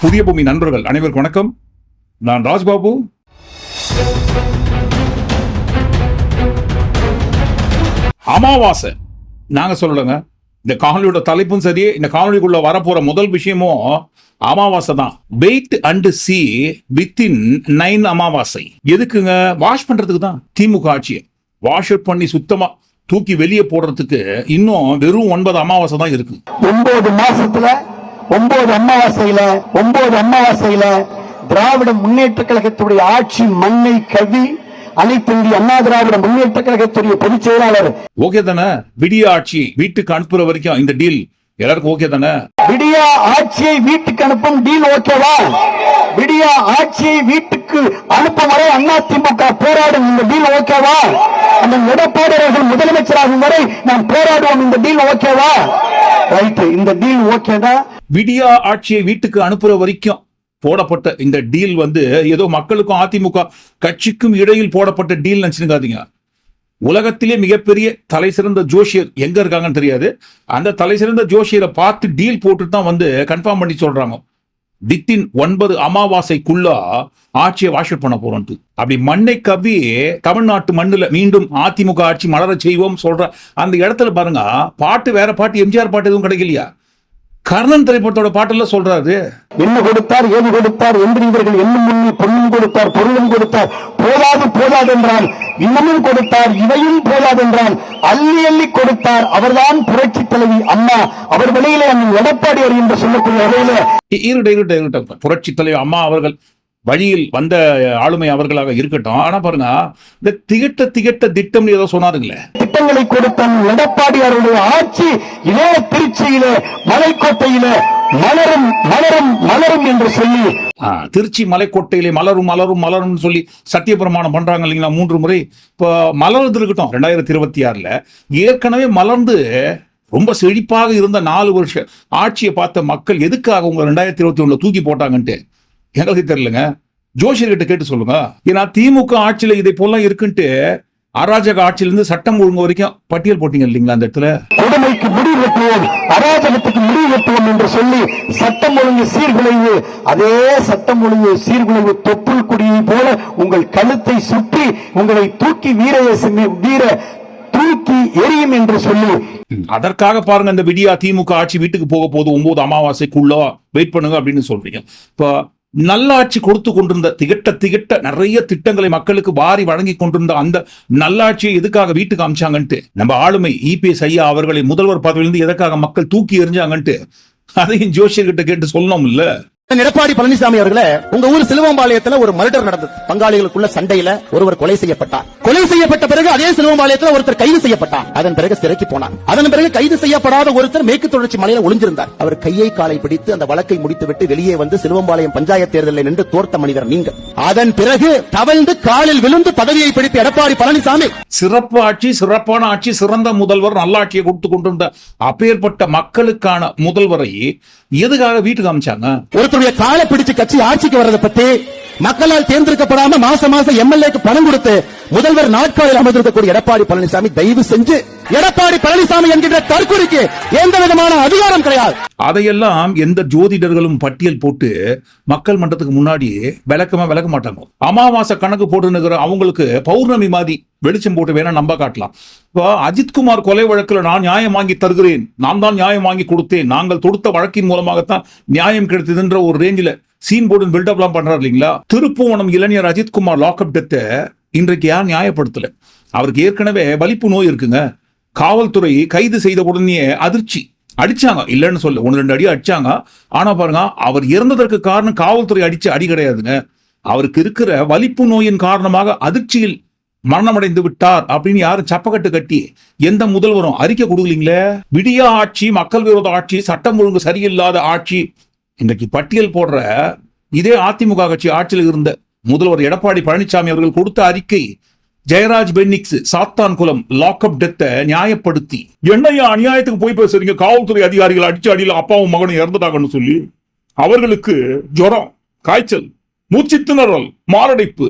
புதிய பூமி நண்பர்கள் அனைவருக்கும் வணக்கம். நான் ராஜ்பாபு. அமாவாசை. நாங்க சொல்லலைங்க. இந்த காணொலியோட தலைப்பும் சரி இந்த காணொலிக்குள்ள வரப்போற முதல் விஷயமும் அமாவாசை தான். Wait and see within nine அமாவாசை. எதுக்குங்க? வாஷ் பண்றதுக்கு தான். திமுக ஆட்சியை. வாஷ் பண்ணி சுத்தமா தூக்கி வெளியே போடுறதுக்கு இன்னும் வெறும் ஒன்பது அமாவாசை தான் இருக்கு. ஒன்பது மாசத்துல ஒன்பது அமாவாசையில ஒன்பது அமாவாசையில திராவிட முன்னேற்ற கழகத்துடைய ஆட்சி மண்ணை கவி அனைத்து இந்திய அண்ணா திராவிட முன்னேற்ற கழகத்துடைய பொதுச் செயலாளர். ஓகே தானே? விடிய ஆட்சி வீட்டுக்கு அனுப்புற வரைக்கும் இந்த டீல் எல்லாருக்கும் ஓகே தானே? விடியா ஆட்சியை வீட்டுக்கு அனுப்பும் டீல் ஓகேவா? விடியா ஆட்சியை வீட்டுக்கு அனுப்பும் வரை அண்ணா திமுக போராடும் இந்த டீல் ஓகேவா? அந்த எடப்பாடி அவர்கள் முதலமைச்சராகும் வரை நாம் போராடுவோம் இந்த டீல் ஓகேவா? ரைட் இந்த டீல் ஓகேதான் விடியா ஆட்சியை வீட்டுக்கு அனுப்புற வரைக்கும் போடப்பட்ட இந்த டீல் வந்து ஏதோ மக்களுக்கும் அதிமுக கட்சிக்கும் இடையில் போடப்பட்ட டீல் நினைச்சுக்காதீங்க. உலகத்திலே மிகப்பெரிய தலை சிறந்த ஜோஷியர் எங்க இருக்காங்கன்னு தெரியாது. அந்த தலை சிறந்த ஜோஷியரை பார்த்து டீல் போட்டு தான் வந்து கன்ஃபார்ம் பண்ணி சொல்றாங்க. தித்தின் ஒன்பது அமாவாசைக்குள்ள ஆட்சியை வாஷ் பண்ண போறோம்ட்டு அப்படி மண்ணை கவ்வி தமிழ்நாட்டு மண்ணில் மீண்டும் அதிமுக ஆட்சி மலர செய்வோம் சொல்ற அந்த இடத்துல பாருங்க பாட்டு வேற பாட்டு எம்ஜிஆர் பாட்டு எதுவும் கிடைக்கலையா? கர்ணன் திரைப்படத்தோட பாட்டெல்லாம் சொல்றாரு. என்ன கொடுத்தார் ஏது கொடுத்தார் என்று இவர்கள் எண்ணும் முன்னே பொண்ணும் கொடுத்தார் பொருளும் கொடுத்தார். போதாது போதாது என்றால் இன்னமும் கொடுத்தார் இவையும் போதாது என்றால் அள்ளி அள்ளி கொடுத்தார். அவர்தான் புரட்சி தலைவி அம்மா. அவர் வெளியிலே எடப்பாடியார் என்று சொல்லக்கூடிய வகையில. இருட்ட இருட்ட இருட்ட. புரட்சி தலைவர் அம்மா அவர்கள் வழியில் வந்த ஆளுமை அவர்களாக இருக்கட்டும். ஆனா பாருங்க இந்த திகட்ட திகட்ட திட்டம்னு ஏதோ சொன்னாருங்களே. திட்டங்களை கொடுத்த எடப்பாடியாருடைய ஆட்சி இதே திருச்சியிலே மலைக்கோட்டையிலே மலரும் மலரும் மலரும் என்று சொல்லி. திருச்சி மலைக்கோட்டையிலே மலரும் மலரும் மலரும் சொல்லி சத்திய பிரமாணம் பண்றாங்க இல்லைங்களா மூன்று முறை. இப்போ மலர்ந்து இருக்கட்டும் ரெண்டாயிரத்தி இருபத்தி ஆறுல. ஏற்கனவே மலர்ந்து ரொம்ப செழிப்பாக இருந்த நாலு வருஷம் ஆட்சியை பார்த்த மக்கள் எதுக்காக உங்க ரெண்டாயிரத்தி இருபத்தி ஒண்ணுல தூக்கி போட்டாங்கன்ட்டு? எங்களுக்கு தெரியலங்க ஜோஷியர்கிட்ட கேட்டு சொல்லுங்க. ஏன்னா திமுக ஆட்சியில இதை போலாம் இருக்குன்ட்டு அராஜக ஆட்சியிலிருந்து சட்டம் ஒழுங்கு வரைக்கும் பட்டியல் போட்டீங்க இல்லைங்களா அந்த இடத்துல? கொடுமைக்கு முடிவு கட்டுவோம் அராஜகத்துக்கு முடிவு கட்டுவோம் என்று சொல்லி சட்டம் ஒழுங்கு சீர்குலைவு அதே சட்டம் ஒழுங்கு சீர்குலைவு தொப்புள் குடியை போல உங்கள் கழுத்தை சுற்றி உங்களை தூக்கி வீர வீர தூக்கி எரியும் என்று சொல்லி. அதற்காக பாருங்க இந்த விடியா திமுக ஆட்சி வீட்டுக்கு போக போது ஒன்பது அமாவாசைக்குள்ள வெயிட் பண்ணுங்க அப்படின்னு சொல்றீங்க. இப்போ நல்லாட்சி கொடுத்து கொண்டிருந்த திகட்ட திகட்ட நிறைய திட்டங்களை மக்களுக்கு வாரி வழங்கி கொண்டிருந்த அந்த நல்லாட்சியை எதுக்காக வீட்டுக்கு அமிச்சாங்கன்ட்டு நம்ம ஆளுமை இபிஎஸ் ஐயா அவர்களை முதல்வர் பதவியிலிருந்து எதற்காக மக்கள் தூக்கி எறிஞ்சாங்கன்ட்டு அதையும் ஜோஷியர்கிட்ட கேட்டு சொல்லணும் எடப்பாடி பழனிசாமி அவர்களே உங்க ஊர் சிலுவம்பாளையத்துல ஒரு மர்டர் நடந்தது. பங்காளிகளுக்குள்ள சண்டையில ஒருவர் கொலை செய்யப்பட்டார். கொலை செய்யப்பட்ட பிறகு அதே சிலுவம்பாளையத்துல ஒருத்தர் கைது செய்யப்பட்டார். அதன் பிறகு சிறைக்கு போனார். அதன் பிறகு கைது செய்யப்படாத ஒருத்தர் மேற்கு தொடர்ச்சி மலையில ஒளிஞ்சிருந்தார். அவர் கையை காலை பிடித்து அந்த வழக்கை முடித்துவிட்டு வெளியே வந்து சிலுவம்பாளையம் பஞ்சாயத்து தேர்தலில் நின்று தோர்த்த மனிதர் நீங்கள். அதன் பிறகு தவழ்ந்து காலில் விழுந்து பதவியை பிடித்த எடப்பாடி பழனிசாமி. சிறப்பு ஆட்சி சிறப்பான ஆட்சி சிறந்த முதல்வர் நல்லாட்சியை கொடுத்து கொண்டிருந்த அப்பேற்பட்ட மக்களுக்கான முதல்வரை எதுக்காக வீட்டுக்கு அமிச்சாங்க? ஒருத்தருடைய காலை பிடிச்சு கட்சி ஆட்சிக்கு வர்றதை பத்தி மக்களால் தேர்ந்தெடுக்கப்படாம மாசம் மாசம் எம்எல்ஏக்கு பணம் கொடுத்து முதல்வர் நாட்காலில் அமர்ந்திருக்கக்கூடிய எடப்பாடி பழனிசாமி தயவு செஞ்சு எடப்பாடி பழனிசாமி என்கின்ற தற்கொலைக்கு எந்த விதமான அதிகாரம் கிடையாது. அதையெல்லாம் எந்த ஜோதிடர்களும் பட்டியல் போட்டு மக்கள் மன்றத்துக்கு முன்னாடி விளக்கமா விளக்க மாட்டாங்க. அமாவாசை கணக்கு போட்டுன்னு அவங்களுக்கு பௌர்ணமி மாதிரி வெளிச்சம் போட்டு வேணா நம்ப காட்டலாம். இப்போ அஜித்குமார் கொலை வழக்கில் நான் நியாயம் வாங்கி தருகிறேன். நான் தான் நியாயம் வாங்கி கொடுத்தேன். நாங்கள் தொடுத்த வழக்கின் மூலமாகத்தான் நியாயம் கிடைத்ததுன்ற ஒரு ரேஞ்சில் சீன் போர்டு பில்டப்லாம் பண்றாரு இல்லைங்களா? திருப்புவனம் இளைஞர் அஜித்குமார் லாக்அப் டெத்தை இன்றைக்கு யார் நியாயப்படுத்தல? அவருக்கு ஏற்கனவே வலிப்பு நோய் இருக்குங்க. காவல்துறை கைது செய்த உடனே அதிர்ச்சி. அடிச்சாங்க. இல்லைன்னு சொல்ல ஒன்று ரெண்டு அடி அடிச்சாங்க. ஆனா பாருங்க அவர் இறந்ததற்கு காரணம் காவல்துறை அடிச்ச அடி கிடையாதுங்க. அவருக்கு இருக்கிற வலிப்பு நோயின் காரணமாக அதிர்ச்சியில் மரணமடைந்து விட்டார் அப்படின்னு யாரும் சப்பக்கட்டு கட்டி எந்த முதல்வரும் அறிக்கை கொடுக்கலீங்களே? விடியா ஆட்சி மக்கள் விரோத ஆட்சி சட்டம் ஒழுங்கு சரியில்லாத ஆட்சி. இன்றைக்கு பட்டியல் போடுற இதே அதிமுக கட்சி ஆட்சியில் இருந்த முதல்வர் எடப்பாடி பழனிசாமி அவர்கள் கொடுத்த அறிக்கை ஜெயராஜ் பென்னிக்ஸ் சாத்தான் குலம் லாக்அப் டெத்தை நியாயப்படுத்தி. என்னையா அநியாயத்துக்கு போய் பேசுறீங்க? காவல்துறை அதிகாரிகள் அடிச்சு அடியில் அப்பாவும் மகனும் இறந்துட்டாங்கன்னு சொல்லி. அவர்களுக்கு ஜுரம் காய்ச்சல் மூச்சு திணறல் மாரடைப்பு.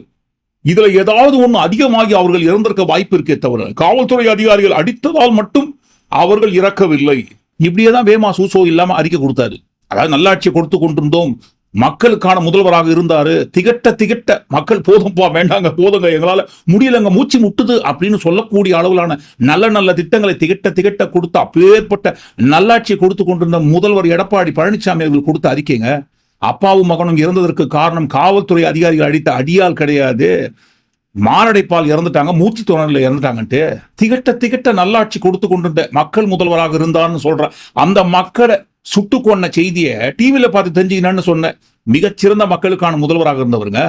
இதுல ஏதாவது ஒன்று அதிகமாகி அவர்கள் இறந்திருக்க வாய்ப்பு இருக்கே தவிர காவல்துறை அதிகாரிகள் அடித்ததால் மட்டும் அவர்கள் இறக்கவில்லை. இப்படியே தான் வேமா சூசோ இல்லாம அறிக்கை கொடுத்தாரு. அதாவது நல்லாட்சியை கொடுத்து கொண்டிருந்தோம். மக்களுக்கான முதல்வராக இருந்தாரு. திகட்ட திகட்ட மக்கள் போதும்பா வேண்டாங்க போதுங்க எங்களால முடியலங்க மூச்சு முட்டுது அப்படின்னு சொல்லக்கூடிய அளவிலான நல்ல நல்ல திட்டங்களை திகட்ட திகட்ட கொடுத்து அப்பேற்பட்ட நல்லாட்சியை கொடுத்து கொண்டிருந்த முதல்வர் எடப்பாடி பழனிசாமி அவர்கள் கொடுத்த அறிக்கைங்க. அப்பாவும் மகனும் இறந்ததற்கு காரணம் காவல்துறை அதிகாரிகள் அடித்த அடியால் கிடையாது. மாரடைப்பால் இறந்துட்டாங்க மூச்சு திணறல இறந்துட்டாங்கன்ட்டு. திகட்ட திகட்ட நல்லாட்சி கொடுத்து கொண்டிருந்த மக்கள் முதல்வராக இருந்தான்னு சொல்ற அந்த மக்களை சுட்டு கொன்ன செய்தியை டிவியில் பார்த்து தெரிஞ்சுக்கணும்னு சொன்ன மிகச்சிறந்த மக்களுக்கான முதல்வராக இருந்தவருங்க.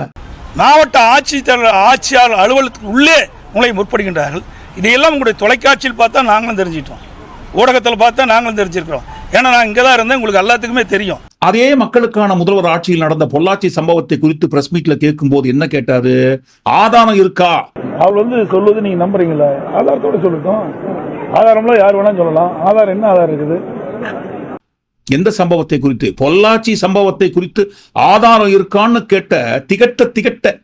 மாவட்ட ஆட்சித்தலைவர் ஆட்சியாளர் அலுவலகத்துக்கு உள்ளே உங்களை முற்படுகின்றார்கள். இதையெல்லாம் உங்களுடைய தொலைக்காட்சியில் பார்த்தா நாங்களும் தெரிஞ்சிட்டோம் ஊடகத்தில் பார்த்தா நாங்களும் தெரிஞ்சிருக்கிறோம். ஏன்னா நான் இங்கே தான் இருந்தேன் உங்களுக்கு எல்லாத்துக்குமே தெரியும். அதே மக்களுக்கான முதல்வர் ஆட்சியில் நடந்த பொள்ளாச்சி சம்பவத்தை குறித்து பிரஸ் மீட்ல கேட்கும் போது என்ன கேட்டாரு? ஆதாரம் இருக்கா? அவர் வந்து சொல்வது நீங்க நம்புறீங்களா? ஆதாரத்தோட சொல்லட்டும். ஆதாரம்லாம் யார் வேணா சொல்லலாம். ஆதாரம் என்ன ஆதாரம் இருக்குது? எந்த சம்பவத்தை குறித்து? பொள்ளாச்சி சம்பவத்தை குறித்து ஆதாரம் இருக்கான்னு கேட்ட திகட்ட திகட்ட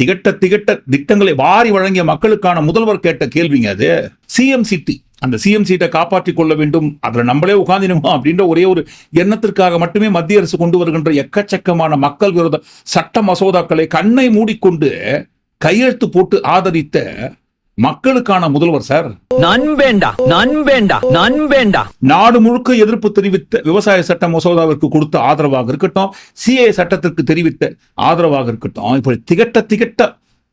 திகட்ட திகட்ட திட்டங்களை வாரி வழங்கிய மக்களுக்கான முதல்வர் கேட்ட கேள்விங்க அது. சிஎம் சிட்டி அந்த சிஎம் சீட்டை காப்பாற்றிக் கொள்ள வேண்டும். அதுல நம்மளே உட்கார்ந்தினுமா அப்படின்ற ஒரே ஒரு எண்ணத்திற்காக மட்டுமே மத்திய அரசு கொண்டு வருகின்ற எக்கச்சக்கமான மக்கள் விரோத சட்ட மசோதாக்களை கண்ணை மூடிக்கொண்டு கையெழுத்து போட்டு ஆதரித்த மக்களுக்கான முதல்வர் சார். நண்பேண்டா நண்பேண்டா நண்பேண்டா நாடு முழுக்க எதிர்ப்பு தெரிவித்த விவசாய சட்ட மசோதாவிற்கு கொடுத்த ஆதரவாக இருக்கட்டும் சிஏ சட்டத்திற்கு தெரிவித்த ஆதரவாக இருக்கட்டும் இப்படி திகட்ட திகட்ட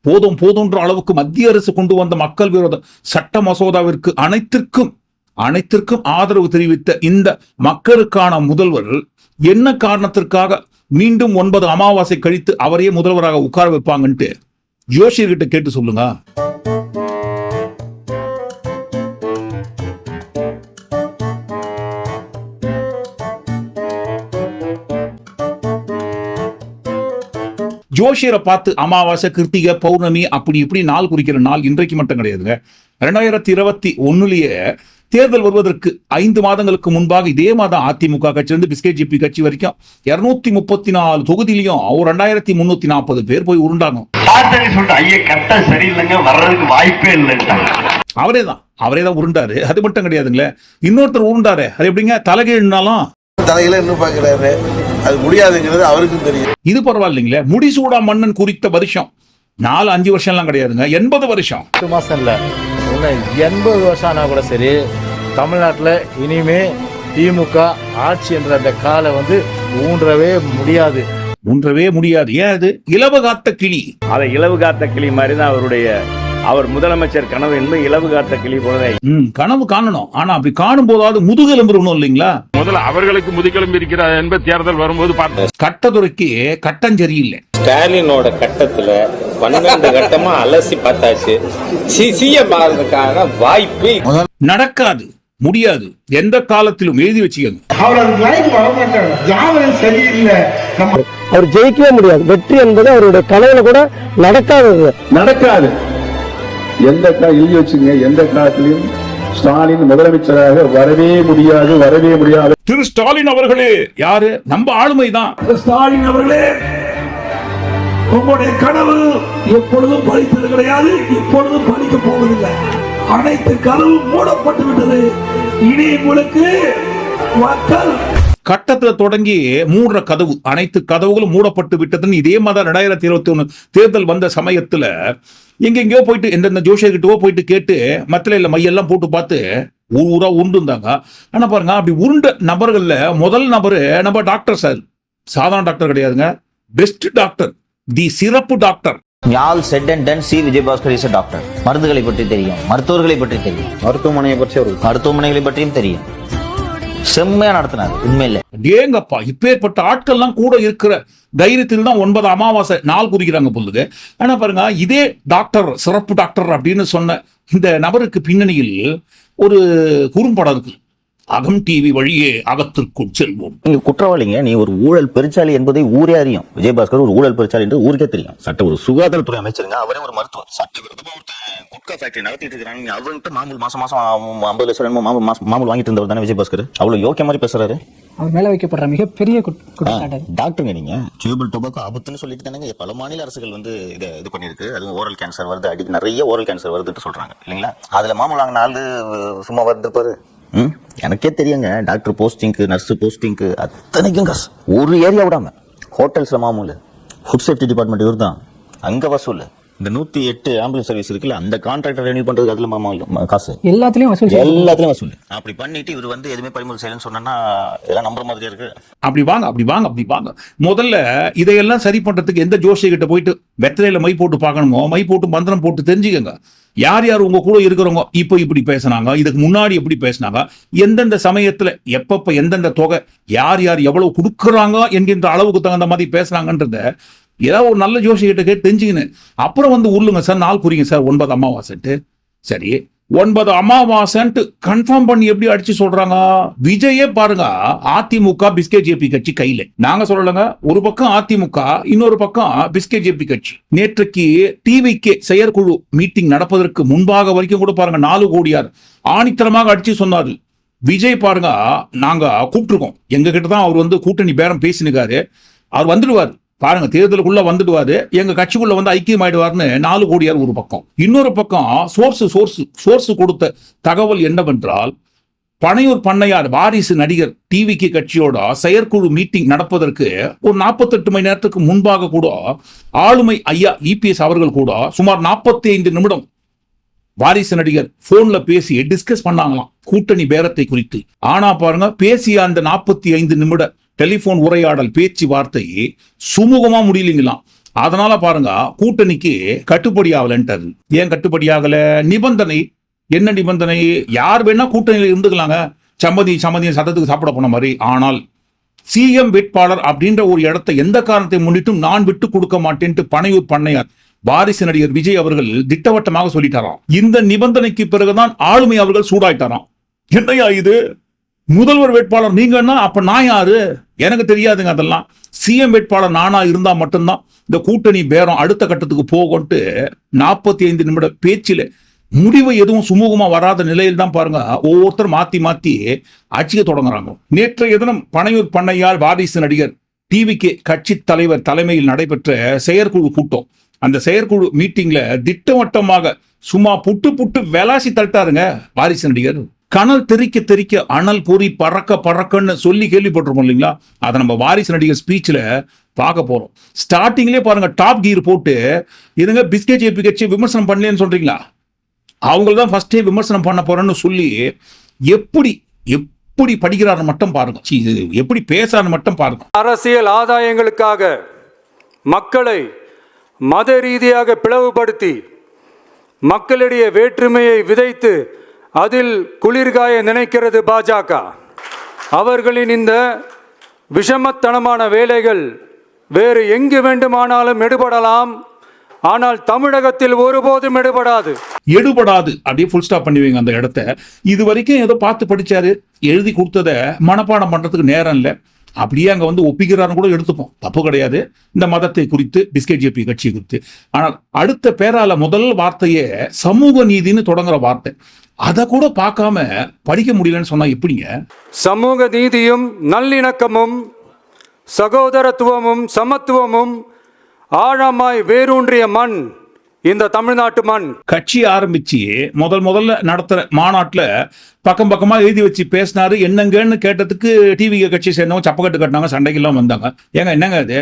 போதும் போதுன்ற அளவுக்கு மத்திய அரசு கொண்டு வந்த மக்கள் விரோத சட்ட மசோதாவிற்கு அனைத்திற்கும் அனைத்திற்கும் ஆதரவு தெரிவித்த இந்த மக்களுக்கான முதல்வர் என்ன காரணத்திற்காக மீண்டும் ஒன்பது அமாவாசை கழித்து அவரையே முதல்வராக உட்கார வைப்பாங்கன்ட்டு ஜோஷியர்கிட்ட கேட்டு சொல்லுங்க. ஜோஷியரை பார்த்து அமாவாசை கிருத்திகை பௌர்ணமி அப்படி இப்படி நாள் குறிக்கிற நாள் இன்றைக்கு மட்டும் கிடையாதுங்க. ரெண்டாயிரத்தி இருபத்தி ஒண்ணுலயே தேர்தல் வருவதற்கு ஐந்து மாதங்களுக்கு முன்பாக இதே மாதம் அதிமுக கட்சியிலிருந்து பிஸ்கெட் ஜிபி கட்சி வரைக்கும் இருநூத்தி முப்பத்தி நாலு தொகுதியிலையும் ஒரு ரெண்டாயிரத்தி முன்னூத்தி நாற்பது பேர் போய் உருண்டாங்க. பார்த்தனே சொல்லிட்டு ஐயா கரெக்டா சரியில்லைங்க வர்றதுக்கு வாய்ப்பே இல்லைன்ட்டாங்க அவரே தான் அவரே தான் உருண்டாரு. அது மட்டும் கிடையாதுங்களே. இன்னொருத்தர் உருண்டாரு. அது எப்படிங்க? தலைகீழ்னாலும் தலையில இன்னும் பாக்குறாரு. அது முடியாதுங்கிறது அவருக்கும் தெரியும். இது பரவாயில்லைங்களே. முடிசூடா மன்னன் குறித்த வருஷம். நாலு அஞ்சு வருஷம்லாம் கிடையாதுங்க. எண்பது வருஷம். பத்து மாசம் இல்ல. இன்னும் எண்பது வருஷம் ஆனா கூட சரி தமிழ்நாட்டுல இனிமே திமுக ஆட்சி என்ற அந்த காலை வந்து ஊன்றவே முடியாது. ஒன்றவே முடியாது. ஏன் அது? இலவகாத்த கிளி. அதை இலவு காத்த கிளி மாதிரி தான் அவருடைய அவர் முதலமைச்சர் கனவு என்பது இலவு காத்த கிளி போலதான் ம் கனவு காணணும். ஆனா அப்படி காணும் போதாவது முதுகெலும்பு இருக்கணும் இல்லைங்களா? முதல்ல அவர்களுக்கு முதுகெலும்பு இருக்கிறார் என்பது தேர்தல் வரும்போது பார்த்தோம் கட்டதுரைக்கு கட்டம் சரியில்லை. ஸ்டாலினோட கட்டத்துல பன்னெண்டு கட்டமா அலசி பார்த்தாச்சு. சிசிஎம் ஆகிறதுக்கான வாய்ப்பு நடக்காது முடியாது. எந்த காலத்திலும் எழுதி வச்சுக்கோங்க. அவர் ஜெயிக்கவே முடியாது. வெற்றி என்பது அவருடைய கனவுல கூட நடக்காதது. நடக்காது. எந்த எழுதி வச்சுங்க எந்த காலத்திலையும் ஸ்டாலின் முதலமைச்சராக வரவே முடியாது வரவே முடியாது. திரு ஸ்டாலின் அவர்களே யாரு? நம்ம ஆளுமைதான் ஸ்டாலின் அவர்களே உங்களுடைய கனவு எப்பொழுதும் பலித்தது கிடையாது இப்பொழுதும் பலிக்க போவதில்லை. அனைத்து கனவும் மூடப்பட்டு விட்டது. இனி உங்களுக்கு மக்கள் கட்டத்துல தொடங்கி மூடுற கதவு அனைத்து கதவுகளும் மூடப்பட்டு விட்டதுன்னு இதே மாதம் ரெண்டாயிரத்தி இருபத்தி ஒண்ணு தேர்தல் வந்த சமயத்துல எங்கெங்கயோ போயிட்டு எந்தெந்த ஜோஷியர்கிட்டவோ போயிட்டு கேட்டு மத்தில இல்ல மையெல்லாம் போட்டு பார்த்து ஊர் ஊரா உருண்டுந்தாங்க. ஆனா பாருங்க அப்படி உருண்ட நபர்கள்ல முதல் நபரு நம்ம டாக்டர் சார். சாதாரண டாக்டர் கிடையாதுங்க. Best doctor. தி சிறப்பு doctor. All said and done C Vijayabaskar is doctor. மருந்துகளை பற்றி தெரியும். மருத்துவர்களை பற்றி தெரியும். மருத்துவமனையை பற்றி ஒரு மருத்துவமனைகளை பற்றியும் தெரியும். செம்மையா நடத்தினார் உண்மையில. ஏங்கப்பா இப்பேற்பட்ட ஆட்கள்லாம் கூட இருக்கிற தைரியத்தில் தான் ஒன்பது அமாவாசை நாள் குறிக்கிறாங்க பொழுது. ஆனா பாருங்க இதே டாக்டர் சிறப்பு டாக்டர் அப்படின்னு சொன்ன இந்த நபருக்கு பின்னணியில் ஒரு குறும்படம் இருக்கு. அகம் டிவி வழியே அகத்திற்குள் செல்வோம். நீங்க குற்றவாளிங்க நீ ஒரு ஊழல் பெருச்சாளி என்பதை ஊரே அறியும். விஜயபாஸ்கர் ஒரு ஊழல் பெருச்சாளி என்று ஊருக்கே தெரியும். சட்ட ஒரு சுகாதாரத்துறை அமைச்சருங்க அவரே ஒரு மருத்துவர். சட்ட விரோதமா ஒருத்தன் குட்கா ஃபேக்டரி நடத்திட்டு இருக்காங்க அவர்கிட்ட மாமூல் மாசம் மாசம் ஐம்பது லட்சம் என்னமோ மாமூல் மாமூல் வாங்கிட்டு இருந்தவர் தானே விஜயபாஸ்கர்? அவ்வளவு யோக்கிய மாதிரி பேசுறாரு. அவர் மேல வைக்கப்படுற மிகப்பெரிய குற்றச்சாட்டு டாக்டருங்க நீங்க. டியூபல் டொபாக்கோ ஆபத்துன்னு சொல்லிட்டு தானே பல மாநில அரசுகள் வந்து இதை இது பண்ணிருக்கு அதுவும் ஓரல் கேன்சர் வருது அடிக்க நிறைய ஓரல் கேன்சர் வருதுன்னு சொல்றாங்க. இல்லைங்களா? அதுல மாமூல் வாங்கின ஆளு சும்மா வந்துருப்பாரு. ம்? எனக்கே தெரியுங்க. டாக்டர் போஸ்டிங்க்கு நர்ஸு போஸ்டிங்க்கு அத்தனைக்கும் காசு. ஒரு ஏரியா விடாமல் ஹோட்டல்ஸில் மாமூல். ஃபுட் சேஃப்டி டிபார்ட்மெண்ட் இவர் தான் அங்கே வசூல். இந்த நூத்தி எட்டு ஆம்புலன்ஸ் சர்வீஸ் இருக்குல்ல அந்த கான்ட்ராக்டர் ரெனியூ பண்றதுக்கு அதுல மாமா ம- காசு? எல்லாத்துலயும் வசூல். எல்லாத்துலயும் வசூல் அப்படி பண்ணிட்டு இவர் வந்து எதுவுமே பறிமுதல் செய்யலன்னு சொன்னா இதெல்லாம் நம்புற மாதிரியா இருக்கு. அப்படி வாங்க அப்படி வாங்க அப்படி வாங்க. முதல்ல இதையெல்லாம் சரி பண்றதுக்கு எந்த ஜோஷிய கிட்ட போயிட்டு வெத்தலையில மை போட்டு பார்க்கணுமோ மை போட்டு மந்திரம் போட்டு தெரிஞ்சுக்கங்க. யார் யார் உங்க கூட இருக்கிறவங்க இப்போ இப்படி பேசுனாங்க இதுக்கு முன்னாடி எப்படி பேசுனாங்க எந்தெந்த சமயத்துல எப்பப்ப எந்தெந்த தொகை யார் யார் எவ்வளவு கொடுக்குறாங்க என்கின்ற அளவுக்கு தகுந்த மாதிரி பேசுறாங்கன்றத ஏதாவது ஒரு நல்ல ஜோசிக்கிட்ட கேட்டு தெரிஞ்சுக்கின்னு அப்புறம் வந்து உருளுங்க சார் நாள் குறிங்க சார் ஒன்பது அமாவாசைன்ட்டு. சரி ஒன்பது அமாவாசைன்ட்டு கன்ஃபார்ம் பண்ணி எப்படி அடிச்சு சொல்றாங்க? விஜயே பாருங்க அதிமுக பிஸ்கே ஜேபி கட்சி கையில. நாங்க சொல்லலங்க ஒரு பக்கம் அதிமுக இன்னொரு பக்கம் பிஸ்கே ஜேபி கட்சி. நேற்றைக்கு கே செயற்குழு மீட்டிங் நடப்பதற்கு முன்பாக வரைக்கும் கூட பாருங்க நாலு கோடியார் ஆணித்தரமாக அடிச்சு சொன்னாரு விஜய் பாருங்க நாங்க கூப்பிட்டுருக்கோம். எங்க கிட்ட தான் அவர் வந்து கூட்டணி பேரம் பேசினுக்காரு. அவர் வந்துடுவார். பாருங்க தேர்தலுக்குள்ள வந்துடுவாரு எங்க கட்சிக்குள்ள வந்து ஐக்கியம் ஆயிடுவார்னு நாலு கோடியார் ஒரு பக்கம். இன்னொரு பக்கம் சோர்ஸ் சோர்ஸ் சோர்ஸ் கொடுத்த தகவல் என்னவென்றால் பனையூர் பண்ணையார் வாரிசு நடிகர் டிவிக்கு கட்சியோட செயற்குழு மீட்டிங் நடப்பதற்கு ஒரு நாற்பத்தெட்டு மணி நேரத்துக்கு முன்பாக கூட ஆளுமை ஐயா இபிஎஸ் அவர்கள் கூட சுமார் நாற்பத்தி ஐந்து நிமிடம் வாரிசு நடிகர் போன்ல பேசி டிஸ்கஸ் பண்ணாங்களாம் கூட்டணி பேரத்தை குறித்து. ஆனா பாருங்க பேசிய அந்த நாற்பத்தி ஐந்து நிமிட டெலிஃபோன் உரையாடல் பேச்சுவார்த்தை சுமூகமா முடியலைங்களாம். அதனால பாருங்க கூட்டணிக்கு கட்டுப்படி ஆகலன்றது ஏன் கட்டுப்படி ஆகல? நிபந்தனை. என்ன நிபந்தனை? யார் வேணா கூட்டணியில் இருந்துக்கலாங்க. சம்மதி சம்மதியும் சத்தத்துக்கு சாப்பிட போன மாதிரி. ஆனால் சிஎம் வேட்பாளர் அப்படின்ற ஒரு இடத்தை எந்த காரணத்தை முன்னிட்டும் நான் விட்டு கொடுக்க மாட்டேன்ட்டு பனையூர் பண்ணையார் வாரிசு நடிகர் விஜய் அவர்கள் திட்டவட்டமாக சொல்லிட்டாராம். இந்த நிபந்தனைக்கு பிறகுதான் ஆளுமை அவர்கள் சூடாயிட்டாராம். என்னையா இது? முதல்வர் வேட்பாளர் நீங்கன்னா அப்ப நான் யாரு? எனக்கு தெரியாதுங்க அதெல்லாம். சிஎம் வேட்பாளர் நானா இருந்தா மட்டும்தான் இந்த கூட்டணி பேரம் அடுத்த கட்டத்துக்கு போகும்ட்டு நாற்பத்தி ஐந்து நிமிட பேச்சில் முடிவு எதுவும் சுமூகமா வராத நிலையில் தான் பாருங்க ஒவ்வொருத்தரும் மாத்தி மாத்தி அடிச்சுக்க தொடங்குறாங்க. நேற்றைய தினம் பனையூர் பண்ணையார் வாரிசு நடிகர் டிவிகே கட்சி தலைவர் தலைமையில் நடைபெற்ற செயற்குழு கூட்டம். அந்த செயற்குழு மீட்டிங்ல திட்டவட்டமாக சும்மா புட்டு புட்டு விளாசி தள்ளிட்டாருங்க வாரிசு நடிகர். கனல் தெறிக்க தெறிக்க அனல் பொறி பறக்க பறக்கன்னு சொல்லி கேள்விப்பட்டிருக்கோம் இல்லைங்களா? அதை நம்ம வாரிசு நடிகர் ஸ்பீச்சில் பார்க்க போகிறோம் ஸ்டார்டிங்லேயே பாருங்க டாப் கீர் போட்டு இதுங்க பிஸ்கெட் ஏபி கட்சி விமர்சனம் பண்ணலன்னு சொல்கிறீங்களா அவங்கள தான் ஃபஸ்ட்டே விமர்சனம் பண்ண போகிறேன்னு சொல்லி எப்படி எப்படி படிக்கிறாரு மட்டும் பாருங்க. சீ, எப்படி பேசுறாரு மட்டும் பாருங்க. அரசியல் ஆதாயங்களுக்காக மக்களை மத ரீதியாக பிளவுபடுத்தி மக்களிடையே வேற்றுமையை விதைத்து அதில் குளிர்காய நினைக்கிறது பாஜக. அவர்களின் இந்த விஷமத்தனமான வேலைகள் வேறு எங்கு வேண்டுமானாலும் எடுபடலாம். ஆனால் தமிழகத்தில் ஒருபோதும் எடுபடாது. எடுபடாது. அப்படியே ஃபுல் ஸ்டாப் பண்ணுவீங்க அந்த இடத்த. இது வரைக்கும் ஏதோ பார்த்து படிச்சாரு. எழுதி கொடுத்தத மனப்பாடம் பண்றதுக்கு நேரம் இல்லை. அப்படியே அங்கே வந்து ஒப்பிக்கிறாருன்னு கூட எடுத்துப்போம். தப்பு கிடையாது. இந்த மதத்தை குறித்து பிஸ்கெட் ஜேபி கட்சி குறித்து. ஆனால் அடுத்த பேரால முதல் வார்த்தையே சமூக நீதின்னு தொடங்குற வார்த்தை. அதை கூட பார்க்காம படிக்க முடியலன்னு சொன்னா எப்படிங்க? சமூக நீதியும் நல்லிணக்கமும் சகோதரத்துவமும் சமத்துவமும் ஆழமாய் வேரூன்றிய மண் இந்த தமிழ்நாட்டு மண். கட்சி ஆரம்பிச்சு முதல் முதல்ல நடத்துற மாநாட்டுல பக்கம் பக்கமா எழுதி வச்சு பேசினாரு. என்னங்கன்னு கேட்டதுக்கு டிவி கட்சி சேர்ந்தவங்க சப்பக்கட்டு கட்டினாங்க சண்டைக்கெல்லாம் வந்தாங்க. ஏங்க என்னங்க அது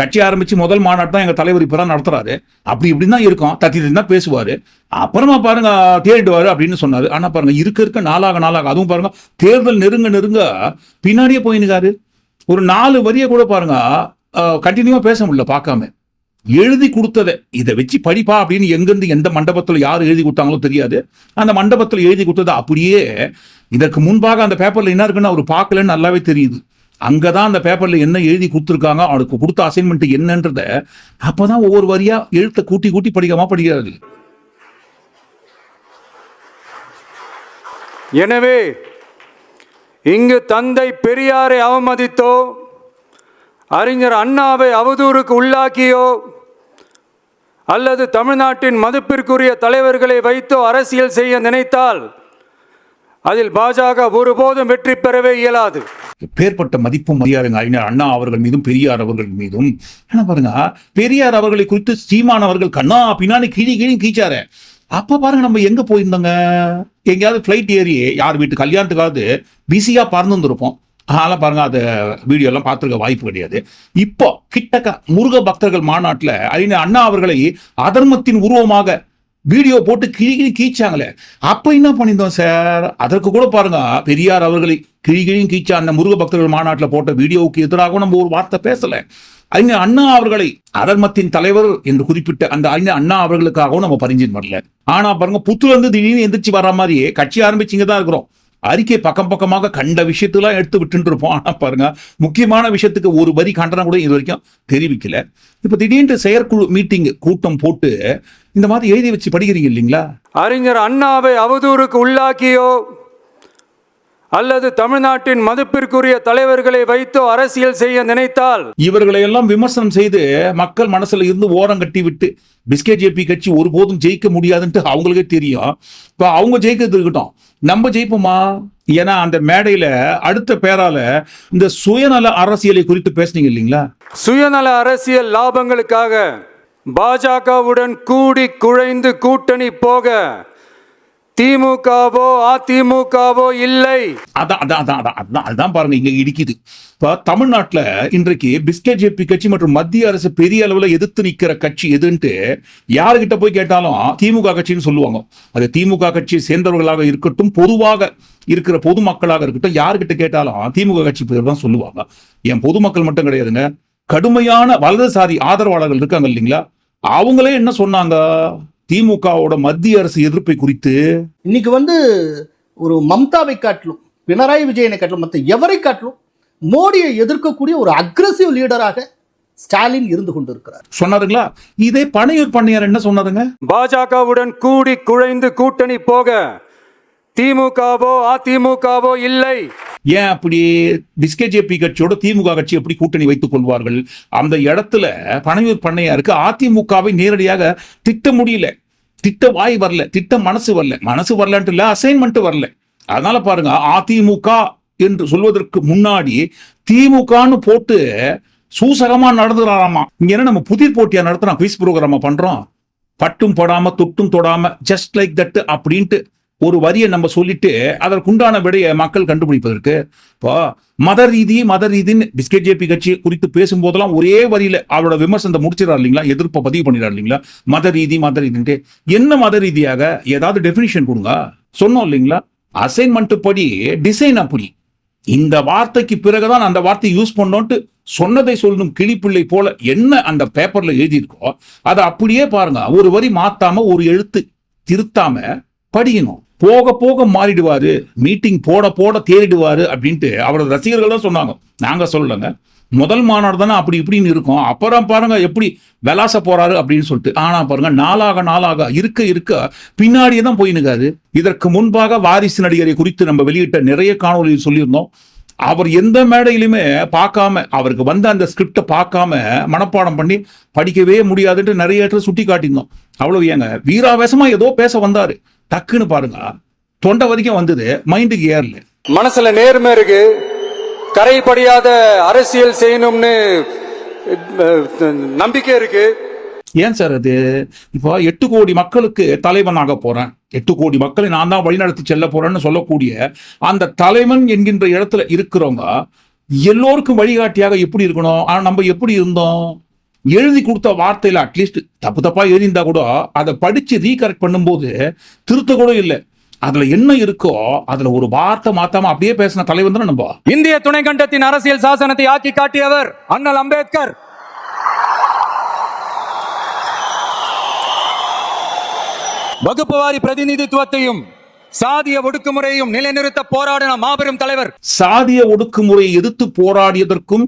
கட்சி ஆரம்பிச்சு முதல் மாநாடு தான் எங்க தலைவர் இப்பதான் நடத்துறாரு. அப்படி இப்படி தான் இருக்கும். தத்தி தத்தி தான் பேசுவாரு. அப்புறமா பாருங்க தேடிடுவாரு அப்படின்னு சொன்னாரு. ஆனா பாருங்க இருக்க இருக்க நாளாக நாளாக அதுவும் பாருங்க தேர்தல் நெருங்க நெருங்க பின்னாடியே போயினுக்காரு. ஒரு நாலு வரியை கூட பாருங்க கண்டினியூவா பேச முடியல பார்க்காம. எழுதி கொடுத்ததை இதை வச்சு படிப்பா அப்படின்னு எங்கேருந்து எந்த மண்டபத்தில் யார் எழுதி கொடுத்தாங்களோ தெரியாது. அந்த மண்டபத்தில் எழுதி கொடுத்ததை அப்படியே இதற்கு முன்பாக அந்த பேப்பரில் என்ன இருக்குன்னு அவர் பார்க்கலன்னு நல்லாவே தெரியுது. அங்கே தான் அந்த பேப்பரில் என்ன எழுதி கொடுத்துருக்காங்க அவனுக்கு கொடுத்த அசைன்மெண்ட் என்னன்றத அப்பதான் ஒவ்வொரு வரியாக எழுத்தை கூட்டி கூட்டி படிக்காம படிக்கிறாரு. எனவே இங்கு தந்தை பெரியாரை அவமதித்தோ அறிஞர் அண்ணாவை அவதூறுக்கு உள்ளாக்கியோ அல்லது தமிழ்நாட்டின் மதிப்பிற்குரிய தலைவர்களை வைத்தோ அரசியல் செய்ய நினைத்தால் அதில் பாஜக ஒருபோதும் வெற்றி பெறவே இயலாது. பேர்பட்ட மதிப்பும் மரியாதைங்க அறிஞர் அண்ணா அவர்கள் மீதும் பெரியார் அவர்கள் மீதும். என்ன பாருங்க பெரியார் அவர்களை குறித்து சீமான் அவர்கள் கண்ணா பின்னாடி கிழி கிழி கீச்சாரு. அப்ப பாருங்க நம்ம எங்க போயிருந்தோங்க? எங்கேயாவது ஃபிளைட் ஏறி யார் வீட்டு கல்யாணத்துக்காவது பிஸியா பறந்து வந்திருப்போம். அதெல்லாம் பாருங்க அது வீடியோ எல்லாம் பார்த்துருக்க வாய்ப்பு கிடையாது. இப்போ கிட்டக்க முருக பக்தர்கள் மாநாட்டில் அறிஞர் அண்ணா அவர்களை அதர்மத்தின் உருவமாக வீடியோ போட்டு கிழி கிழி கீச்சாங்களே. அப்போ என்ன பண்ணியிருந்தோம் சார்? அதற்கு கூட பாருங்க பெரியார் அவர்களை கிழி கிழியும் கீச்சா அந்த முருக பக்தர்கள் மாநாட்டில் போட்ட வீடியோவுக்கு எதிராக நம்ம ஒரு வார்த்தை பேசலை. அறிஞர் அண்ணா அவர்களை அதர்மத்தின் தலைவர் என்று குறிப்பிட்ட அந்த அறிஞர் அண்ணா அவர்களுக்காகவும் நம்ம பரிஞ்சின் வரல. ஆனா பாருங்க புத்துல இருந்து திடீர்னு எந்திரிச்சு வர மாதிரியே கட்சி ஆரம்பிச்சிங்க தான் இருக்கிறோம். அறிக்கை பக்கம் பக்கமாக கண்ட விஷயத்தெல்லாம் எடுத்து விட்டுட்டு இருப்போம். ஆனா பாருங்க முக்கியமான விஷயத்துக்கு ஒரு வரி கண்டனம் கூட இது வரைக்கும் தெரிவிக்கல. இப்ப திடீர்னு செயற்குழு மீட்டிங் கூட்டம் போட்டு இந்த மாதிரி எழுதி வச்சு படிக்கிறீங்க இல்லைங்களா? அறிஞர் அண்ணாவை அவதூறுக்கு உள்ளாக்கியோ அல்லது தமிழ்நாட்டின் மதிப்பிற்குரிய தலைவர்களை வைத்தோ அரசியல் செய்ய நினைத்தால்? இவர்களை எல்லாம் விமர்சனம் செய்து மக்கள் மனசுல இருந்து ஓரம் கட்டி விட்டு பிஸ்கெட் ஜேபி கட்சி ஒருபோதும் ஜெயிக்க முடியாதுன்ட்டு அவங்களுக்கே தெரியும். இப்ப அவங்க ஜெயிக்கிறது இருக்கட்டும். நம்ம ஜெயிப்போமா? ஏன்னா அந்த மேடையில அடுத்த பேரால இந்த சுயநல அரசியலை குறித்து பேசுனீங்க இல்லைங்களா? சுயநல அரசியல் லாபங்களுக்காக பாஜகவுடன் கூடி குழைந்து கூட்டணி போக திமுகவோ அதிமுகவோ இல்லை. அதான் அதான் அதான் அதான் அதான் அதுதான் பாருங்க இங்க இடிக்குது. இப்போ தமிழ்நாட்டில் இன்றைக்கு பிஸ்கெட் ஜேபி கட்சி மற்றும் மத்திய அரசு பெரிய அளவில் எதிர்த்து நிற்கிற கட்சி எதுன்ட்டு யாருக்கிட்ட போய் கேட்டாலும் திமுக கட்சின்னு சொல்லுவாங்க. அது திமுக கட்சியை சேர்ந்தவர்களாக இருக்கட்டும் பொதுவாக இருக்கிற பொதுமக்களாக இருக்கட்டும் யாருக்கிட்ட கேட்டாலும் திமுக கட்சி பேர் தான் சொல்லுவாங்க. என் பொதுமக்கள் மட்டும் கிடையாதுங்க. கடுமையான வலதுசாரி ஆதரவாளர்கள் இருக்காங்க இல்லைங்களா? அவங்களே என்ன சொன்னாங்க? திமுகவோட மத்திய அரசு எதிர்ப்பை குறித்து? இன்னைக்கு வந்து ஒரு மம்தாவை காட்டிலும் பினராயி விஜயனை காட்டிலும் மற்ற எவரை காட்டிலும் மோடியை எதிர்க்கக்கூடிய ஒரு அக்ரசிவ் லீடராக ஸ்டாலின் இருந்து கொண்டிருக்கிறார். சொன்னாருங்களா? இதே பனையூர் பண்ணையார் என்ன சொன்னாருங்க? பாஜகவுடன் கூடி குழைந்து கூட்டணி போக திமுகவோ அதிமுகவோ இல்லை. ஏன் அப்படி டிஸ்கே ஜேபி கட்சியோட திமுக கட்சி எப்படி கூட்டணி வைத்துக் கொள்வார்கள்? அந்த இடத்துல பனையூர் பண்ணையாருக்கு அதிமுகவை நேரடியாக திட்ட முடியல. திட்ட வாய் வரல திட்ட மனசு வரல. மனசு வரலன்ட்டு இல்ல அசைன்மெண்ட் வரல. அதனால பாருங்க அதிமுக என்று சொல்வதற்கு முன்னாடி திமுகன்னு போட்டு சூசகமா நடந்துறாராமா. இங்க என்ன நம்ம புதிர் போட்டியா நடத்துறோம் குவிஸ் ப்ரோக்ராம் பண்றோம்? பட்டும் போடாம தொட்டும் தொடாம ஜஸ்ட் லைக் தட் அப்படின்ட்டு ஒரு வரியை நம்ம சொல்லிட்டு அதற்குண்டான விடையை மக்கள் கண்டுபிடிப்பதற்கு இப்போ மத ரீதி மத ரீதின்னு பிஸ்கெட் ஜேபி கட்சி குறித்து பேசும்போதெல்லாம் ஒரே வரியில அவரோட விமர்சனத்தை முடிச்சிடறாரு இல்லைங்களா? எதிர்ப்பை பதிவு பண்ணிடறாரு இல்லைங்களா? மத ரீதி மத ரீதின்ட்டு. என்ன மத ரீதியாக? ஏதாவது டெஃபினிஷன் கொடுங்க. சொன்னோம் இல்லைங்களா? அசைன்மெண்ட் படி டிசைன் அப்படி. இந்த வார்த்தைக்கு பிறகுதான் அந்த வார்த்தையை யூஸ் பண்ணோன்ட்டு சொன்னதை சொல்லும் கிளிப்பிள்ளை போல என்ன அந்த பேப்பர்ல எழுதியிருக்கோ அதை அப்படியே பாருங்க. ஒரு வரி மாத்தாம ஒரு எழுத்து திருத்தாம படிக்கணும் போக போக மாறிடுவாரு. மீட்டிங் போட போட தேறிடுவாரு அப்படின்ட்டு அவரது ரசிகர்கள் தான் சொன்னாங்க. நாங்க சொல்லலைங்க. முதல் மாநாடு தானே அப்படி இப்படின்னு இருக்கும். அப்புறம் பாருங்க எப்படி விளாச போறாரு அப்படின்னு சொல்லிட்டு. ஆனா பாருங்க நாளாக நாளாக இருக்க இருக்க பின்னாடியே தான் போயினுக்காது இதற்கு முன்பாக வாரிசு நடிகரை குறித்து நம்ம வெளியிட்ட நிறைய காணொலியில் சொல்லியிருந்தோம். அவர் எந்த மேடையிலுமே பார்க்காம அவருக்கு வந்த அந்த ஸ்கிரிப்டை பார்க்காம மனப்பாடம் பண்ணி படிக்கவே முடியாதுன்ட்டு நிறைய இடத்துல சுட்டி காட்டியிருந்தோம் அவ்வளவு ஏங்க வீராவேசமா ஏதோ பேச வந்தாரு. டக்குன்னு பாருங்க. தொண்டை வரைக்கும் வந்தது. மைண்டுக்கு ஏறல. மனசுல நேர்மை இருக்கு. கரைபடியாத அரசியல் செய்யணும்னு நம்பிக்கை இருக்கு. ஏன் சார் அது? இப்போ எட்டு கோடி மக்களுக்கு தலைவனாக போறேன். எட்டு கோடி மக்களை நான் தான் வழிநடத்தி செல்ல போறேன்னு சொல்லக்கூடிய அந்த தலைவன் என்கின்ற இடத்துல இருக்கிறவங்க எல்லோருக்கும் வழிகாட்டியாக எப்படி இருக்கணும்? ஆனா நம்ம எப்படி இருந்தோம்? எழுதி கொடுத்த வார்த்தையில அட்லீஸ்ட் தப்பு தப்பா எழுதியிருந்தா கூட அதை படிச்சு ரீகரெக்ட் பண்ணும்போது திருத்த கூட இல்லை. அதுல என்ன இருக்கோ அதுல ஒரு வார்த்தை மாத்தாம அப்படியே பேசின தலைவன் தானே நம்ம? இந்திய துணைக்கண்டத்தின் அரசியல் சாசனத்தை ஆக்கி காட்டியவர் அண்ணல் அம்பேத்கர். வகுப்புவாரி பிரதிநிதித்துவத்தையும் சாதிய ஒடுக்குமுறையும் நிலைநிறுத்த போராடின மாபெரும் தலைவர். சாதிய ஒடுக்குமுறையை எதிர்த்து போராடியதற்கும்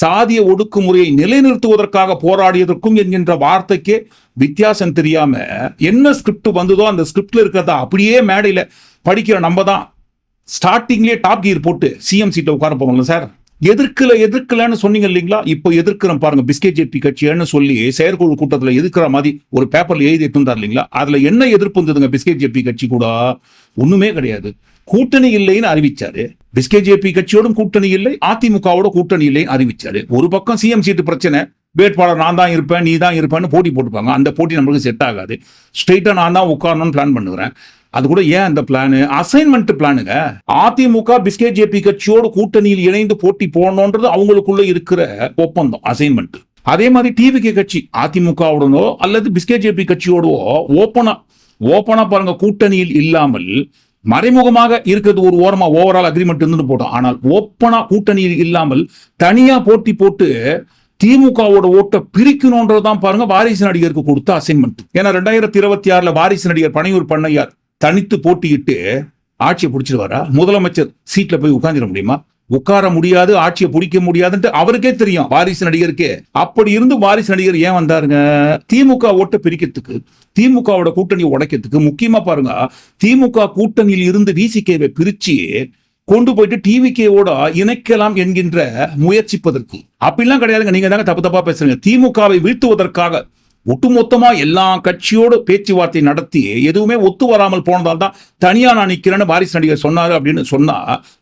சாதிய ஒடுக்குமுறையை நிலைநிறுத்துவதற்காக போராடியதற்கும் என்கின்ற வார்த்தைக்கே வித்தியாசம் தெரியாம என்ன ஸ்கிரிப்ட் வந்ததோ அந்த ஸ்கிரிப்ட்ல இருக்கிறத? அப்படியே மேடையில படிக்கிற நம்ம தான் ஸ்டார்டிங்லேயே டாப் கியர் போட்டு சிஎம் சீட்டை உட்கார போகல சார் எதிர்க்கல எதிர்க்கலன்னு சொன்னீங்க இல்லைங்களா? இப்போ எதிர்க்கிறோம் பாருங்க பிஸ்கெட் ஜெட்பி கட்சின்னு சொல்லி செயற்குழு கூட்டத்தில் எதிர்க்கிற மாதிரி ஒரு பேப்பர்ல எழுதி இருந்தார் இல்லைங்களா? அதுல என்ன எதிர்ப்பு இருந்ததுங்க பிஸ்கெட் ஜெட்பி கட்சி கூட? ஒண்ணுமே கிடையாது. கூட்டணி இல்லைன்னு அறிவிச்சாரு. பிஸ்கேஜேபி கட்சியோடும் கூட்டணி இல்லை அதிமுகவோட கூட்டணி இல்லை அறிவிச்சாரு. ஒரு பக்கம் சிஎம் சீட்டு பிரச்சனை வேட்பாளர் நான் தான் இருப்பேன் நீ தான் இருப்பேன்னு போட்டி போட்டுப்பாங்க. அந்த போட்டி நம்மளுக்கு செட் ஆகாது. ஸ்ட்ரெயிட்டா நான் தான் உட்காரணும்னு பிளான் பண்ணுறேன். அது கூட ஏன் அந்த பிளானு அசைன்மெண்ட் பிளானுங்க அதிமுக பிஸ்கே ஜேபி கட்சியோட கூட்டணியில் இணைந்து போட்டி போடணுன்றது அவங்களுக்குள்ள இருக்கிற ஒப்பந்தம் அசைன்மெண்ட் அதே மாதிரி டிவிகே கட்சி அதிமுகவுடனோ அல்லது பிஸ்கே ஜேபி கட்சியோடவோ ஓப்பனா ஓப்பனா பாருங்க கூட்டணியில் இல்லாமல் மறைமுகமாக இருக்கிறது ஒரு ஓரமா ஓவரால் அக்ரிமெண்ட் இருந்து போட்டோம். ஆனால் ஓப்பனா கூட்டணி இல்லாமல் தனியா போட்டி போட்டு திமுகவோட ஓட்டை பிரிக்கணும்ன்றதான் பாருங்க வாரிசு நடிகருக்கு கொடுத்த அசைன்மெண்ட் ஏன்னா ரெண்டாயிரத்தி இருபத்தி ஆறுல வாரிசு நடிகர் பனையூர் பண்ணையார் தனித்து போட்டியிட்டு ஆட்சியை பிடிச்சிருவாரா? முதலமைச்சர் சீட்ல போய் உட்காந்துட முடியுமா? உட்கார முடியாது ஆட்சியை பிடிக்க முடியாதுன்ட்டு அவருக்கே தெரியும் வாரிசு நடிகருக்கே. அப்படி இருந்து வாரிசு நடிகர் ஏன் வந்தாருங்க? திமுக ஓட்டை பிரிக்கிறதுக்கு திமுகவோட கூட்டணி உடைக்கிறதுக்கு முக்கியமா பாருங்க திமுக கூட்டணியில் இருந்து விசிகேவை பிரிச்சு கொண்டு போயிட்டு டிவிகேவோட இணைக்கலாம் என்கின்ற முயற்சிப்பதற்கு. அப்படிலாம் கிடையாதுங்க நீங்க தாங்க தப்பு தப்பா பேசுறீங்க. திமுகவை வீழ்த்துவதற்காக ஒட்டுமொத்தமா எல்லா கட்சியோடு பேச்சுவார்த்தை நடத்தி எதுவுமே ஒத்து வராமல் போனதால் தான் தனியா நான் நிக்கிறேன்னு வாரிசு நடிகர் சொன்னாரு அப்படின்னு சொன்னா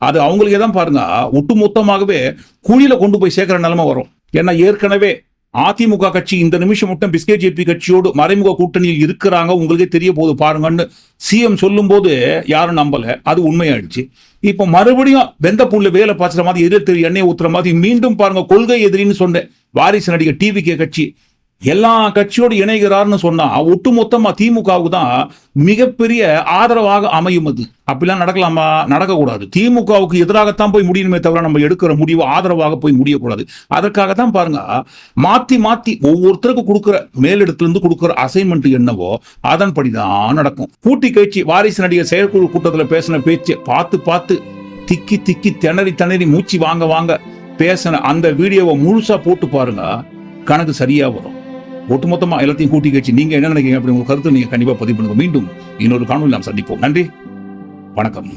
அது அவங்களுக்கே தான் பாருங்க. ஒட்டுமொத்தமாகவே குழியில கொண்டு போய் சேர்க்கிற நிலைமை வரும். ஏன்னா ஏற்கனவே அதிமுக கட்சி இந்த நிமிஷம் மட்டும் பிஸ்கே ஜேபி கட்சியோடு மறைமுக கூட்டணியில் இருக்கிறாங்க. உங்களுக்கே தெரிய போது பாருங்கன்னு சிஎம் சொல்லும் போது யாரும் நம்பல. அது உண்மையாயிடுச்சு. இப்போ மறுபடியும் வெந்த புல்ல வேலை பாய்ச்சுற மாதிரி எதிர்த்து எண்ணெய் ஊத்துற மாதிரி மீண்டும் பாருங்க கொள்கை எதிரின்னு சொன்னேன் வாரிசு நடிகர் டிவிகே கட்சி எல்லா கட்சியோடு இணைகிறார்னு சொன்னா ஒட்டுமொத்தமா திமுகவுக்கு தான் மிகப்பெரிய ஆதரவாக அமையும் அது. அப்படிலாம் நடக்கலாமா? நடக்கக்கூடாது. திமுகவுக்கு எதிராகத்தான் போய் முடியணுமே தவிர நம்ம எடுக்கிற முடிவு ஆதரவாக போய் முடியக்கூடாது. அதற்காக தான் பாருங்க மாத்தி மாத்தி ஒவ்வொருத்தருக்கு கொடுக்குற மேலிடத்துல இருந்து கொடுக்குற அசைன்மெண்ட் என்னவோ அதன்படிதான் நடக்கும். கூட்டி கட்சி வாரிசு நடிகர் செயற்குழு கூட்டத்தில் பேசின பேச்சு பார்த்து பார்த்து திக்கி திக்கி திணறி திணறி மூச்சு வாங்க வாங்க பேசின அந்த வீடியோவை முழுசா போட்டு பாருங்க கணக்கு சரியா வரும். ஒட்டுமொத்தமா எல்லாத்தையும் கூட்டி கட்சி நீங்க என்ன நினைக்கிறீங்க அப்படி உங்க கருத்து நீங்க கண்டிப்பா பதிவு பண்ணுங்க. மீண்டும் இன்னொரு காணொலி நாம் சந்திப்போம். நன்றி. வணக்கம்.